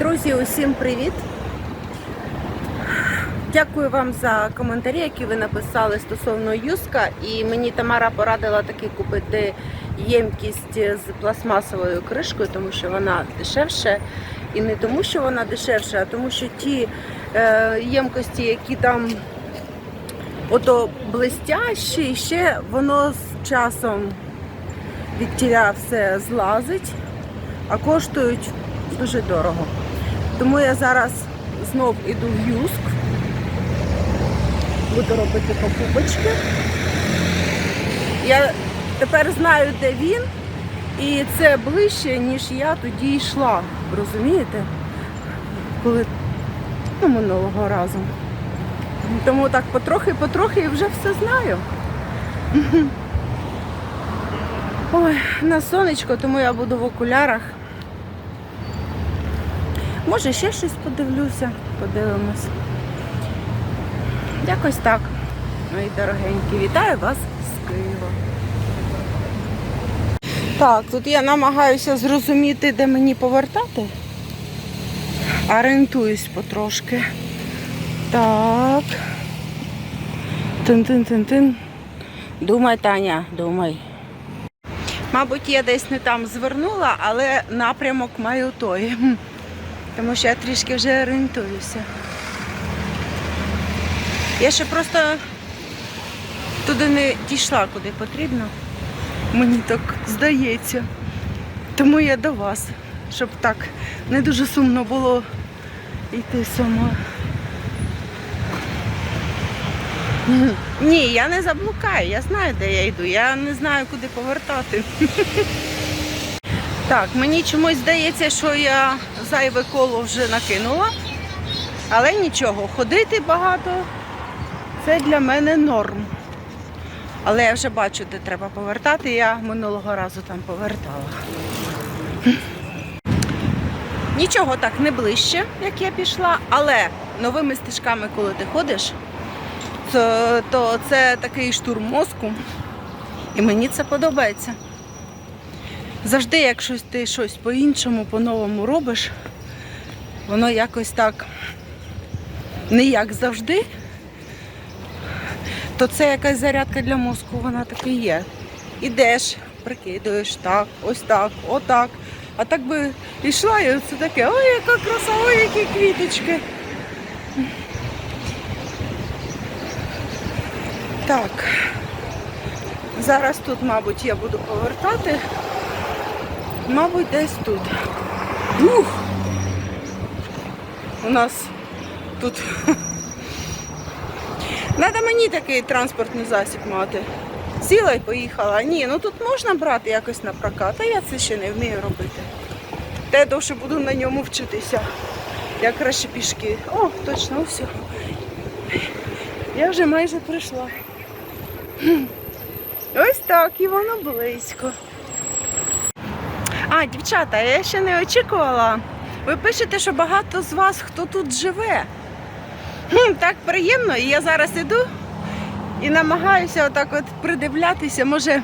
Друзі, усім привіт! Дякую вам за коментарі, які ви написали стосовно юска. І мені Тамара порадила таки купити ємкість з пластмасовою кришкою, тому що вона дешевше. І не тому, що вона дешевша, а тому, що ті е, ємкості, які там ото блестящі, ще воно з часом від тіля все злазить, а коштують дуже дорого. Тому я зараз знов іду в Юск. Буду робити покупочки. Я тепер знаю, де він, і це ближче, ніж я тоді йшла. Розумієте? Коли ну, минулого разу. Тому так потрохи-потрохи і вже все знаю. Ой, на сонечко, тому я буду в окулярах. Може ще щось подивлюся, подивимось. Якось так. Мої дорогенькі, вітаю вас з Києва. Так, тут я намагаюся зрозуміти, де мені повертати. Орієнтуюсь потрошки. Так. Тин-тин-тин-тин. Думай, Таня, думай. Мабуть, я десь не там звернула, але напрямок маю той. Тому що я трішки вже орієнтуюся. Я ще просто туди не дійшла, куди потрібно. Мені так здається. Тому я до вас, щоб так не дуже сумно було йти сама. Ні, я не заблукаю, я знаю, де я йду. Я не знаю, куди повертати. Так, мені чомусь здається, що я зайве коло вже накинула. Але нічого, ходити багато це для мене норм. Але я вже бачу, де треба повертати. Я минулого разу там повертала. Нічого так не ближче, як я пішла, але новими стежками, коли ти ходиш, то, то це такий штурм мозку. І мені це подобається. Завжди, як щось ти щось по-іншому, по-новому робиш, воно якось так не як завжди, то це якась зарядка для мозку, вона таки є. Ідеш, прикидуєш так, ось так, отак. А так би йшла і це таке, ой, яка краса, ой, які квіточки. Так. Зараз тут, мабуть, я буду повертати. Мабуть, десь тут. Ух! У нас тут. Треба мені такий транспортний засіб мати. Сіла і поїхала. Ні, ну тут можна брати якось на прокат, а я це ще не вмію робити. Та довше буду на ньому вчитися. Я краще пішки. О, точно, все. Я вже майже прийшла. Ось так, і воно близько. А, дівчата, я ще не очікувала. Ви пишете, що багато з вас хто тут живе. Хм, так приємно, і я зараз іду і намагаюся отак от придивлятися, може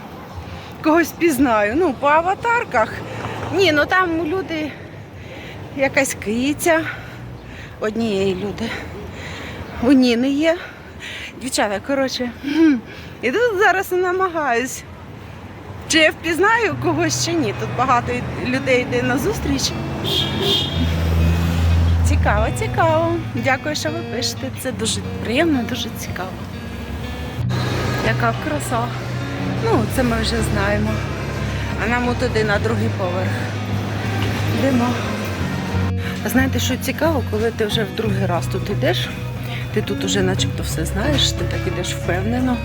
когось пізнаю. Ну, по аватарках. Ні, ну там люди, якась киця, однієї люди. У Ніни є. Дівчата, коротше, іду зараз і намагаюсь. Чи я впізнаю когось чи ні? Тут багато людей йде на зустріч. Цікаво, цікаво. Дякую, що ви пишете. Це дуже приємно, дуже цікаво. Яка краса. Ну, це ми вже знаємо. А нам туди на другий поверх. Йдемо. Знаєте, що цікаво, коли ти вже в другий раз тут йдеш, ти тут уже начебто все знаєш, ти так ідеш впевнено.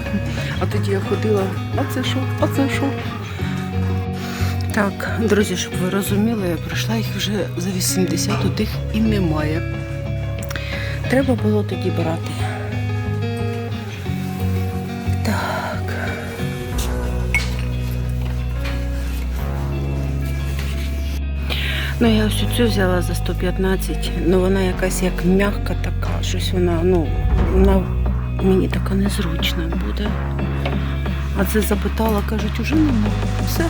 А тоді я ходила, а це що, а це що. Так, друзі, щоб ви розуміли, я пройшла їх вже за 80, у тих і немає. Треба було тоді брати. Так. Ну, я ось цю взяла за 115, ну вона якась як м'яка така, щось вона, ну, вона мені така незручна буде. А це запитала, кажуть, уже нема. Все.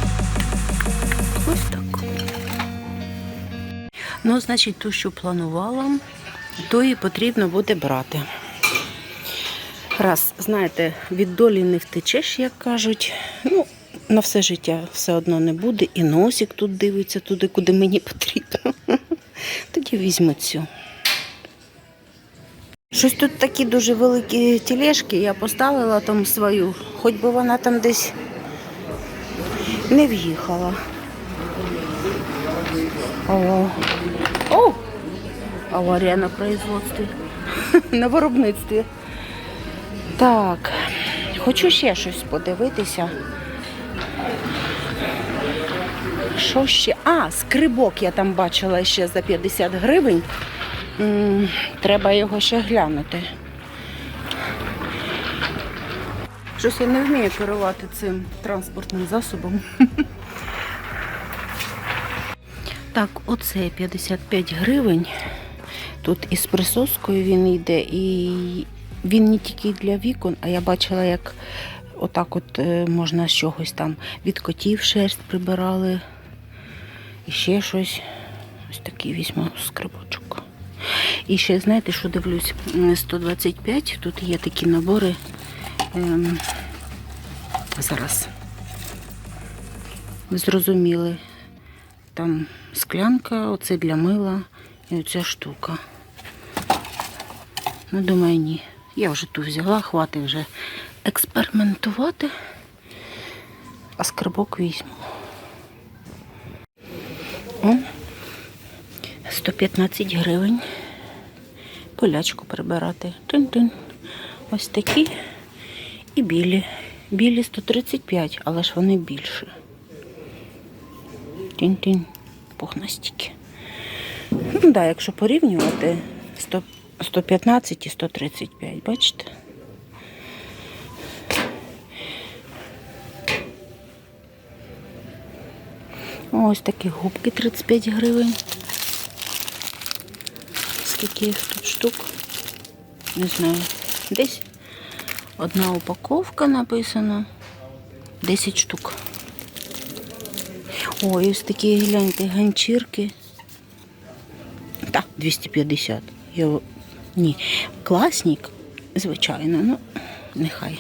Ну, значить, ту, що планувала, то і потрібно буде брати. Раз, знаєте, від долі не втечеш, як кажуть. Ну, на все життя все одно не буде. І носик тут дивиться туди, куди мені потрібно. Тоді візьму цю. Щось тут такі дуже великі тележки, я поставила там свою, хоч би вона там десь не в'їхала. О! Аварія на производстві, на виробництві. Так, хочу ще щось подивитися. Що ще? А, скрибок я там бачила ще за 50 гривень. М, Треба його ще глянути. Щось я не вмію керувати цим транспортним засобом. Так, оце 55 гривень. Тут із присоскою він йде, і він не тільки для вікон, а я бачила, як отак от е, можна з чогось там від котів шерсть прибирали. І ще щось. Ось такий візьму скрипочок. І ще, знаєте, що дивлюсь? 125, тут є такі набори. Ем, зараз. Ви зрозуміли. Там склянка, оце для мила і оця штука. Ну, думаю, ні. Я вже ту взяла, хватить вже експериментувати, а скарбок візьму. О, 115 гривень. Полячку прибирати. Тин-тин. Ось такі і білі. Білі 135, але ж вони більші. Тінь-тінь, пухнастики. Ну, да, якщо порівнювати 100, 115 і 135, бачите? Ось такі губки 35 гривень. Скільки їх тут штук? Не знаю. Десь одна упаковка написана. 10 штук. Ой, ось такі гляньте ганчірки. Так, 250. Я... Ні, класник, звичайно, ну, нехай.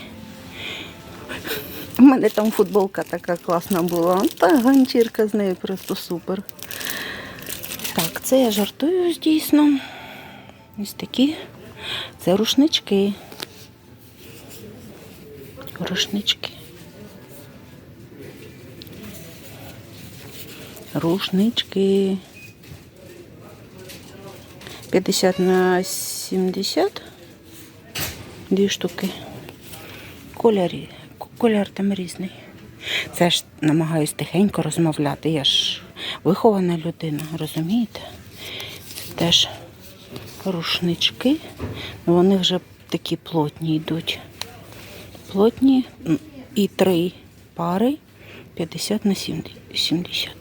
У мене там футболка така класна була. Та ганчірка з нею просто супер. Так, це я жартую, дійсно. Ось такі. Це рушнички. Рушнички. Рушнички. 50 на 70. Дві штуки. Кольорі. Кольор там різний. Це ж намагаюсь тихенько розмовляти. Я ж вихована людина, розумієте? Теж рушнички. Ну, Вони вже такі плотні йдуть. Плотні і три пари 50 на 70.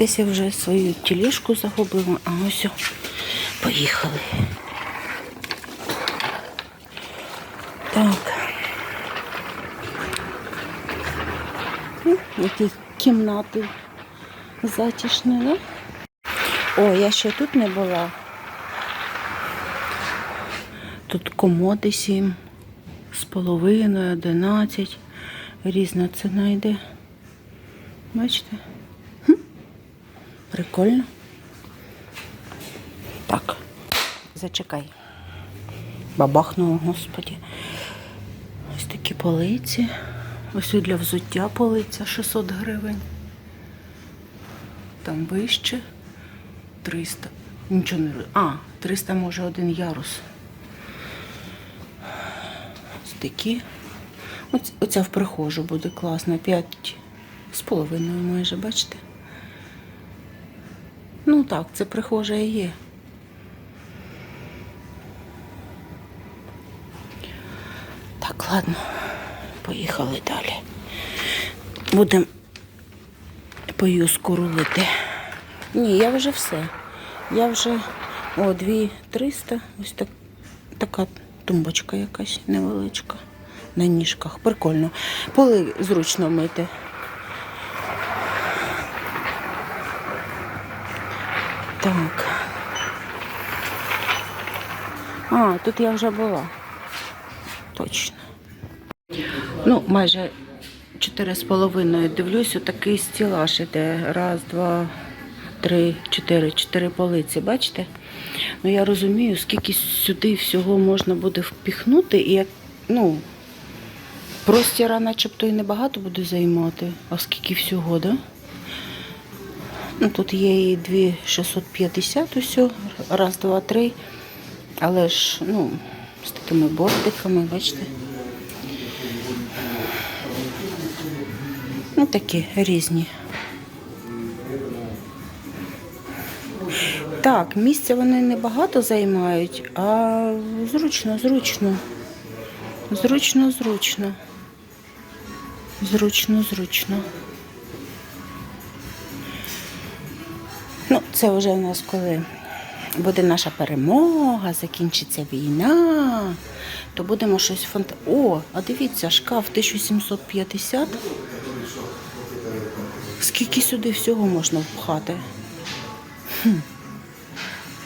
Десь я вже свою тележку загубила, а ось поїхали. Так. Які кімнати затишні, да? О, я ще тут не була. Тут комоди 7 з половиною, 11. Різна ціна йде. Бачите? Прикольно. Так, зачекай. Бабахнуло, господі. Ось такі полиці. Ось для взуття полиця 600 гривень. Там вище 300. Нічого не А, 300 може один ярус. Ось такі. Оця в прихожу буде класна. 5 з половиною майже, бачите? Так, це прихожа і є. Так, ладно, поїхали далі. Будемо по юску рулити. Ні, я вже все. Я вже о, дві 300, ось так, така тумбочка якась невеличка на ніжках. Прикольно. Поли зручно мити. Так. А, тут я вже була. Точно. Ну, майже чотири з половиною дивлюсь, отакий стілаж іде. Раз, два, три, чотири, чотири полиці, бачите? Ну я розумію, скільки сюди всього можна буде впіхнути, і ну, простіра начебто і небагато буде займати, а скільки всього, да? Ну, тут є і дві 650 усього, раз, два, три. Але ж, ну, з такими бортиками, бачите. Ну, такі різні. Так, місця вони небагато займають, а зручно, зручно. Зручно, зручно. Зручно, зручно. Це вже у нас коли буде наша перемога, закінчиться війна, то будемо щось фанта... О, а дивіться, шкаф 1750. Скільки сюди всього можна впхати? Хм.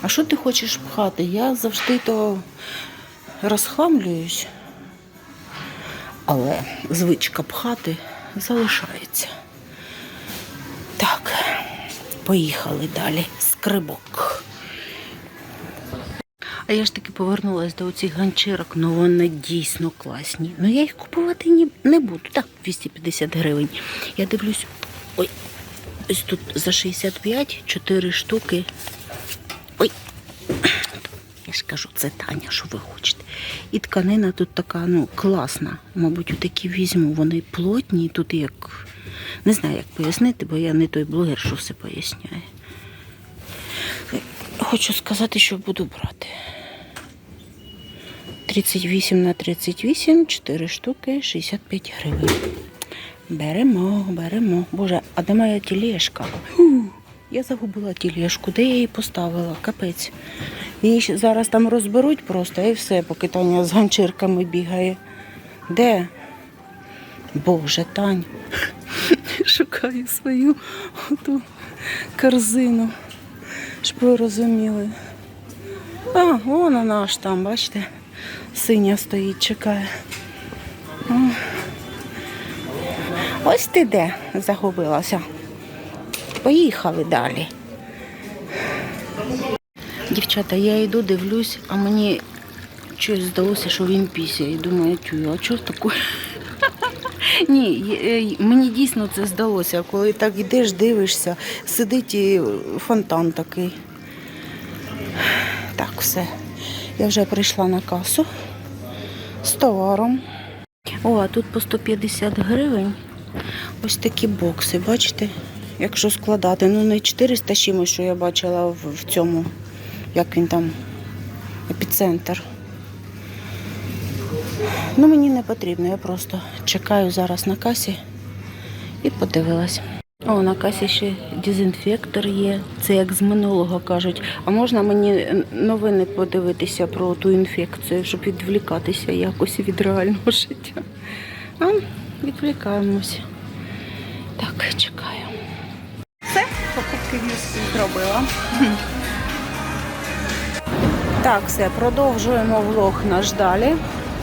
А що ти хочеш пхати? Я завжди то розхламлююсь, але звичка пхати залишається. Так, поїхали далі. Скрибок. А я ж таки повернулася до цих ганчірок, ну вони дійсно класні. Ну я їх купувати ні, не буду. Так, 250 гривень. Я дивлюсь, ой, ось тут за 65 4 штуки. Ой. Я ж кажу, це Таня, що ви хочете. І тканина тут така, ну, класна. Мабуть, такі візьму. Вони плотні, тут як. Не знаю, як пояснити, бо я не той блогер, що все поясняє. Хочу сказати, що буду брати. 38 на 38, 4 штуки, 65 гривень. Беремо, беремо. Боже, а де моя тілешка? Я загубила тілешку, де я її поставила? Капець. Її зараз там розберуть просто і все, поки Таня з ганчірками бігає. Де? Боже, Тань. Шукаю свою ту корзину. Щоб ви розуміли. А, вона аж там, бачите, синя стоїть, чекає. Ось ти де загубилася. Поїхали далі. Дівчата, я йду, дивлюсь, а мені щось здалося, що він пісяє. І думаю, тю, а чого таке? Ні, е, мені дійсно це здалося, коли так йдеш, дивишся, сидить і фонтан такий. Так, все. Я вже прийшла на касу з товаром. О, а тут по 150 гривень. Ось такі бокси, бачите? Якщо складати, ну не 400 чимось, що я бачила в, в цьому, як він там, епіцентр. Ну, мені не потрібно, я просто чекаю зараз на касі і подивилась. О, на касі ще дезінфектор є. Це як з минулого кажуть. А можна мені новини подивитися про ту інфекцію, щоб відвлікатися якось від реального життя. А, відвлікаємось. Так, чекаю. Все, покупки в зробила. Так, все, продовжуємо влог наш далі.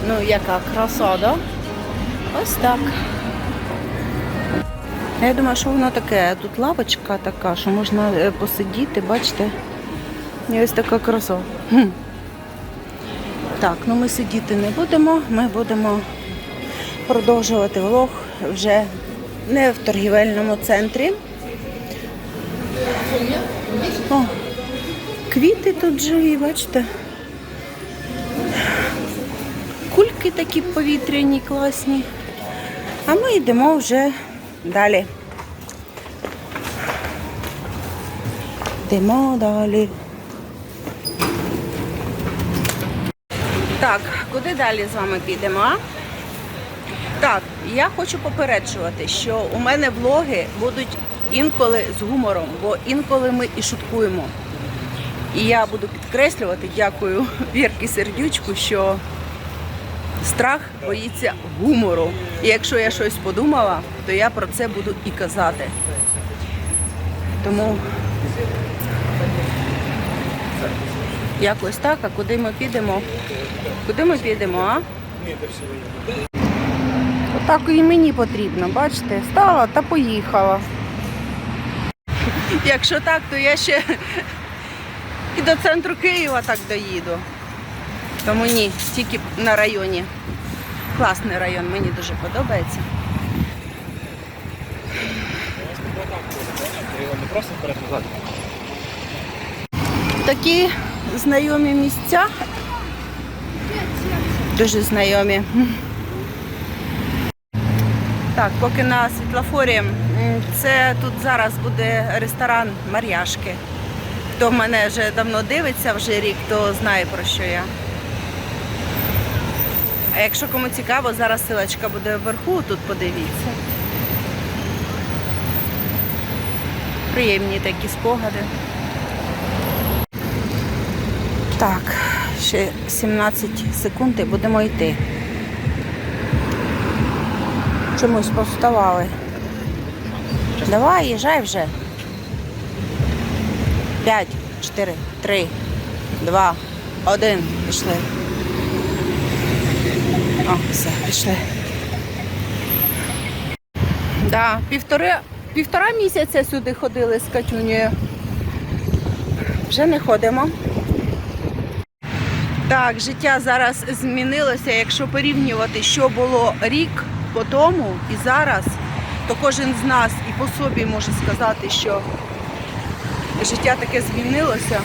Ну, яка краса, да? Ось так. Я думаю, що воно таке. Тут лавочка така, що можна е, посидіти, бачите? І ось така краса. Так, ну ми сидіти не будемо, ми будемо продовжувати влог вже не в торгівельному центрі. О, квіти тут живі, бачите? Кульки такі повітряні, класні. А ми йдемо вже далі. Йдемо далі. Так, куди далі з вами підемо? Так, я хочу попереджувати, що у мене влоги будуть інколи з гумором, бо інколи ми і шуткуємо. І я буду підкреслювати, дякую Вірки Сердючку, що страх боїться гумору. І якщо я щось подумала, то я про це буду і казати. Тому Якось так, а куди ми підемо? Куди ми підемо, а? Отак і мені потрібно, бачите, стала та поїхала. Якщо так, то я ще і до центру Києва так доїду. Тому ні, тільки на районі. Класний район, мені дуже подобається. Такі знайомі місця. Дуже знайомі. Так, поки на світлофорі, це тут зараз буде ресторан Мар'яшки. Хто в мене вже давно дивиться, вже рік, то знає про що я. А якщо кому цікаво, зараз силочка буде вверху, тут подивіться. Приємні такі спогади. Так, ще 17 секунд і будемо йти. Чомусь повставали. Давай, їжджай вже. 5, 4, 3, 2, 1. Пішли. О, все, пішли. Да, півтори, півтора місяця сюди ходили з Катюнею. Вже не ходимо. Так, життя зараз змінилося. Якщо порівнювати, що було рік по тому і зараз, то кожен з нас і по собі може сказати, що життя таке змінилося.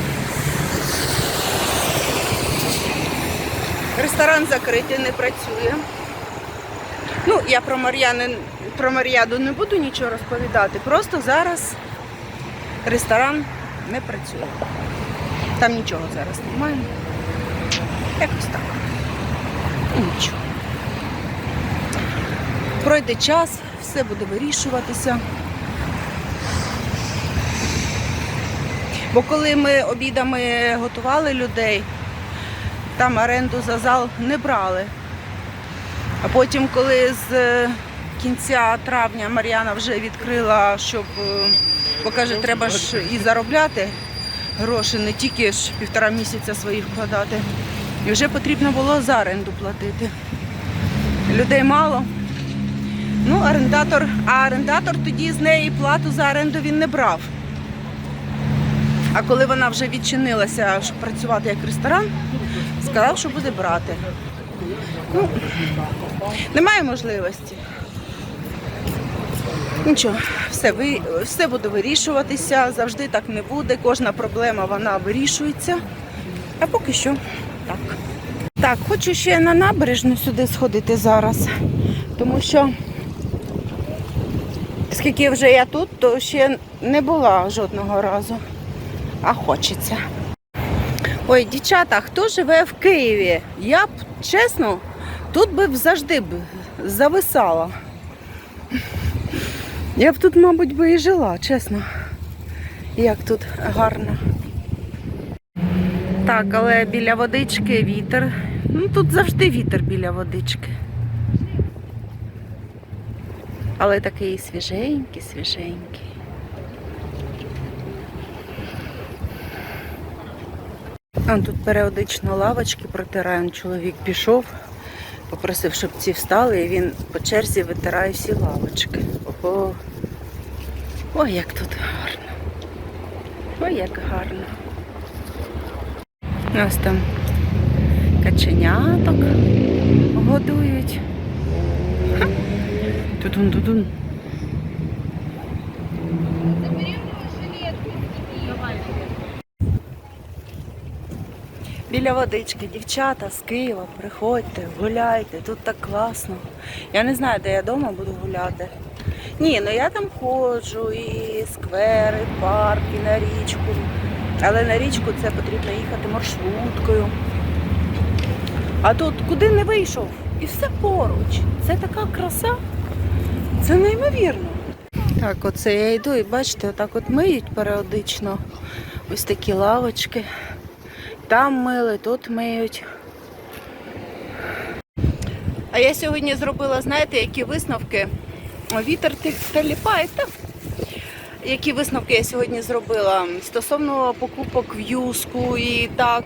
Ресторан закритий, не працює. Ну, я про Мар'яни, про Мар'яду не буду нічого розповідати. Просто зараз ресторан не працює. Там нічого зараз немає. Якось так. І нічого. Пройде час, все буде вирішуватися. Бо коли ми обідами готували людей, там оренду за зал не брали. А потім, коли з е, кінця травня Мар'яна вже відкрила, щоб, е, бо каже, треба ж і заробляти гроші, не тільки ж півтора місяця своїх вкладати. І вже потрібно було за оренду платити. Людей мало. Ну, орендатор, а орендатор тоді з неї плату за оренду він не брав. А коли вона вже відчинилася, щоб працювати як ресторан, сказав, що буде брати. Ну, немає можливості. Нічого, все, ви, все буде вирішуватися, завжди так не буде. Кожна проблема вона вирішується. А поки що так. Так, хочу ще на набережну сюди сходити зараз, тому що скільки вже я тут, то ще не була жодного разу, а хочеться. Ой, дівчата, хто живе в Києві? Я б, чесно, тут би завжди б зависала. Я б тут, мабуть, би і жила, чесно. Як тут гарно. Так, але біля водички вітер. Ну тут завжди вітер біля водички. Але такий свіженький, свіженький. А тут періодично лавочки протираємо. Чоловік пішов, попросив, щоб ці встали, і він по черзі витирає всі лавочки. Ого. Ой, як тут гарно. Ой, як гарно. У нас там каченяток годують. Тудун-тудун. Біля водички, дівчата з Києва, приходьте, гуляйте, тут так класно. Я не знаю, де я вдома буду гуляти. Ні, ну я там ходжу, і сквери, і парк, і на річку. Але на річку це потрібно їхати маршруткою. А тут куди не вийшов? І все поруч. Це така краса. Це неймовірно. Так, оце я йду і бачите, отак от миють періодично. Ось такі лавочки. Там мили, тут миють. А я сьогодні зробила, знаєте, які висновки? Вітер теліпає. Та які висновки я сьогодні зробила стосовно покупок в юску і так.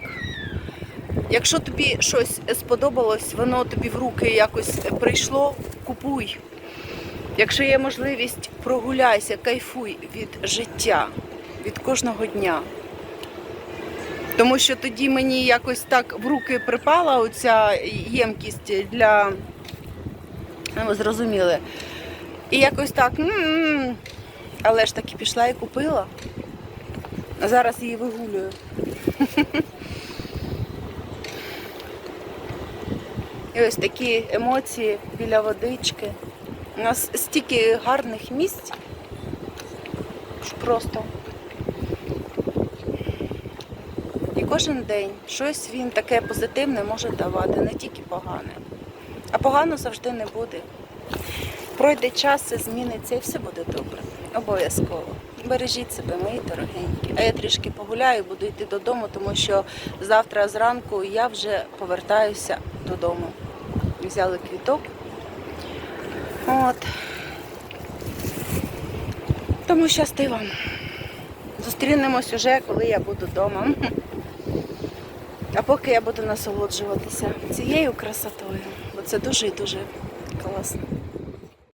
Якщо тобі щось сподобалось, воно тобі в руки якось прийшло, купуй. Якщо є можливість, прогуляйся, кайфуй від життя, від кожного дня. Тому що тоді мені якось так в руки припала оця ємкість для. ну, Ви зрозуміли. І якось так. м-м. Але ж таки пішла і купила. А зараз її вигулюю. І ось такі емоції біля водички. У нас стільки гарних місць. Просто. І кожен день щось він таке позитивне може давати, не тільки погане. А погано завжди не буде. Пройде час, все зміниться і все буде добре. Обов'язково. Бережіть себе, мої дорогенькі. А я трішки погуляю, буду йти додому, тому що завтра зранку я вже повертаюся додому. Взяли квіток. От. Тому щасти вам. Зустрінемось уже, коли я буду вдома. Поки я буду насолоджуватися цією красотою, бо це дуже і дуже класно.